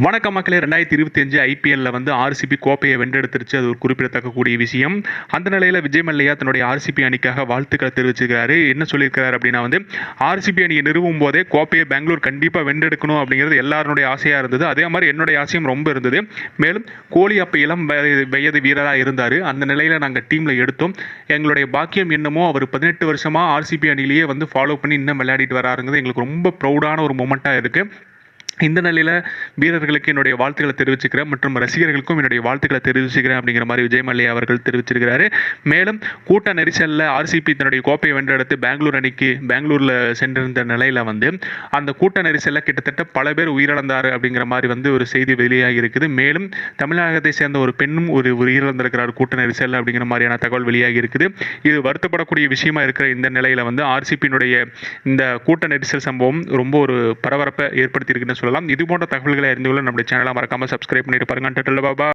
வணக்கம் மக்களே. ரெண்டாயிரத்தி இருபத்தி அஞ்சு ஐபிஎல்ல வந்து ஆர்சிபி கோப்பையை வென்றெடுத்துருச்சு. அது ஒரு குறிப்பிடத்தக்க கூடிய விஷயம். அந்த நிலையில் விஜய் மல்லையா தன்னுடைய ஆர்சிபி அணிக்காக வாழ்த்துக்களை தெரிவிச்சிருக்காரு என்ன சொல்லியிருக்காரு அப்படின்னா வந்து ஆர்சிபி அணியை நிறுவும் போதே கோப்பையை பெங்களூர் கண்டிப்பாக வென்றெடுக்கணும் அப்படிங்கிறது எல்லாருடைய ஆசையாக இருந்தது. அதே மாதிரி என்னுடைய ஆசையும் ரொம்ப இருந்தது. மேலும் கோலி அப்போ இளம் வயது வயது வீரராக இருந்தார். அந்த நிலையில் நாங்கள் டீமில் எடுத்தோம். எங்களுடைய பாக்கியம் என்னமோ அவர் பதினெட்டு வருஷமாக ஆர்சிபி அணியிலேயே வந்து ஃபாலோ பண்ணி இன்னும் விளையாடிட்டு வராருங்கிறது எங்களுக்கு ரொம்ப ப்ரௌடான ஒரு மூமெண்ட்டாக இருக்குது இந்த நிலையில் வீரர்களுக்கு என்னுடைய வாழ்த்துக்களை தெரிவிச்சுக்கிறேன் மற்றும் ரசிகர்களுக்கும் என்னுடைய வாழ்த்துக்களை தெரிவிச்சுக்கிறேன் அப்படிங்கிற மாதிரி விஜய் மல்லையா அவர்கள் தெரிவிச்சிருக்கிறாரு. மேலும் கூட்ட நெரிசலில் ஆர்சிபி தன்னுடைய கோப்பையை வென்றெடுத்து பெங்களூர் அணிக்கு பெங்களூரில் சென்றிருந்த நிலையில் வந்து அந்த கூட்ட நெரிசலில் கிட்டத்தட்ட பல பேர் உயிரிழந்தார் அப்படிங்கிற மாதிரி வந்து ஒரு செய்தி வெளியாகி இருக்குது. மேலும் தமிழகத்தை சேர்ந்த ஒரு பெண்ணும் ஒரு உயிரிழந்திருக்கிறார் கூட்ட நெரிசல் அப்படிங்கிற மாதிரியான தகவல் வெளியாகி இருக்குது. இது வருத்தப்படக்கூடிய விஷயமா இருக்கிற இந்த நிலையில் வந்து ஆர்சிபியினுடைய இந்த கூட்ட நெரிசல் சம்பவம் ரொம்ப ஒரு பரபரப்பை ஏற்படுத்தியிருக்குன்னு சொல்லலாம். இது போன்ற தகவல்களை அறிந்து கொள்ள நம்முடைய சேனலை மறக்காமல் சப்ஸ்கிரைப் பண்ணிட்டு பாருங்க. பாபா